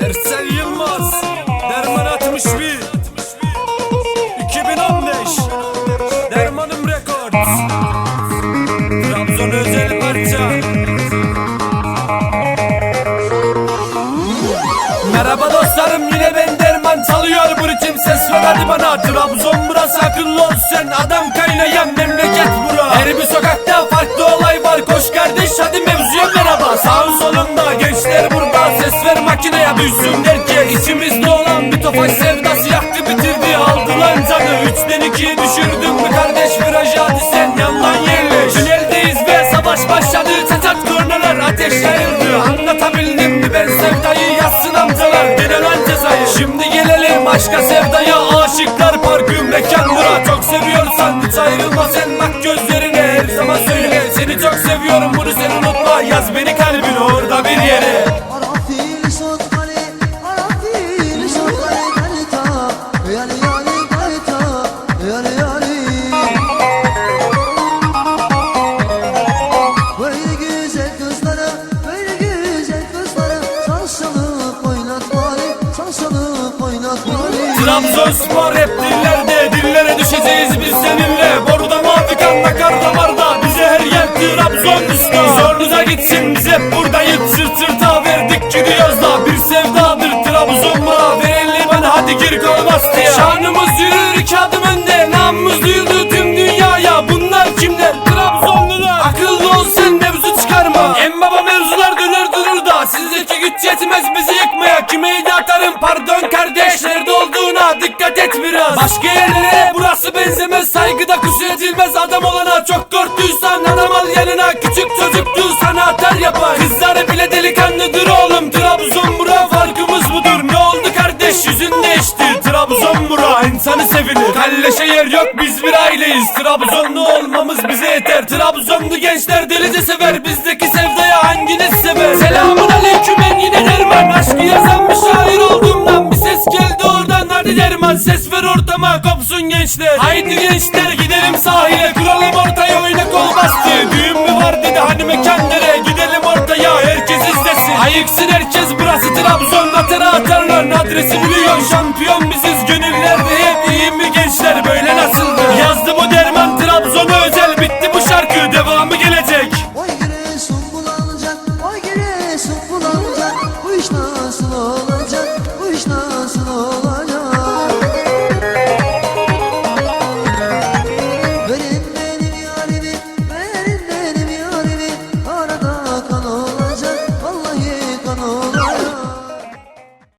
Ersel Yılmaz Derman 61 2015 Dermanım Records. Trabzon özel parça. Merhaba dostlarım yine ben Derman. Çalıyor bu ritim ses. Ver hadi bana. Trabzon burası akıllı ol sen. Adam tofaş sevdası yaktı bitirdi aldı lan canı. Üçten ikiyi düşürdün mü kardeş virajı hadi sen yandan yerleş. Tüneldeyiz ve savaş başladı. Çatak kornalar ateş yayıldı. Anlatabildim mi ben sevdayı? Yazsın amcalar Gene lan cezayı? Şimdi gelelim aşka sevdaya. Aşıklar parkı mekan bura Çok seviyorsan hiç ayrılma sen bak gözlerine Trabzonspor hep dillerde Dillere düşeceğiz biz seninle. Boruda mavi kanla kar damarda Bize her yer Trabzon usta. Zorunuza gitsin biz hep buradayız. Sırt sırta verdik gidiyoruz da. Bir sevdadır Trabzon'a Ver elini bana hadi gir kol diye Şanımız yürür iki adım önde. Namımız duyuldu tüm dünyaya. Bunlar kimler? Trabzonlular. Akıllı ol sen mevzu çıkarma. En baba mevzular döner durur da. Sizdeki güç yetmez bizi yıkmaya. Kime atarım pardon et biraz. Başka yerlere burası benzemez. Saygıda kusur edilmez. Adam olana Çok korktuysan adam al yanına Küçük çocuktu sana atar yapar. Kızları bile delikanlıdır oğlum. Trabzon bura farkımız budur. Ne oldu kardeş? Yüzün değişti Trabzon bura insanı sevilir Kalleşe yer yok biz bir aileyiz. Trabzonlu olmamız bize yeter. Trabzonlu gençler delice sever. Bizdeki sevdaya hanginiz sever? Selamun aleyküm ben yine derman Aşkı yazan gençler. Haydi gençler gidelim sahile. Kuralım ortaya öyle kol bastı. Düğün mü var dedi hani mekanlara Gidelim ortaya herkes izlesin. Ayıksın herkes burası Trabzon. Atara atarların adresi biliyor. Şampiyon biziz gönüllerde. Hep iyi mi gençler böyle nasıldı? Yazdım o derman Trabzon'a özel. Bitti bu şarkı devamı gelecek. Oy gire su bulanacak. Oy gire su bulanacak. Bu iş ne?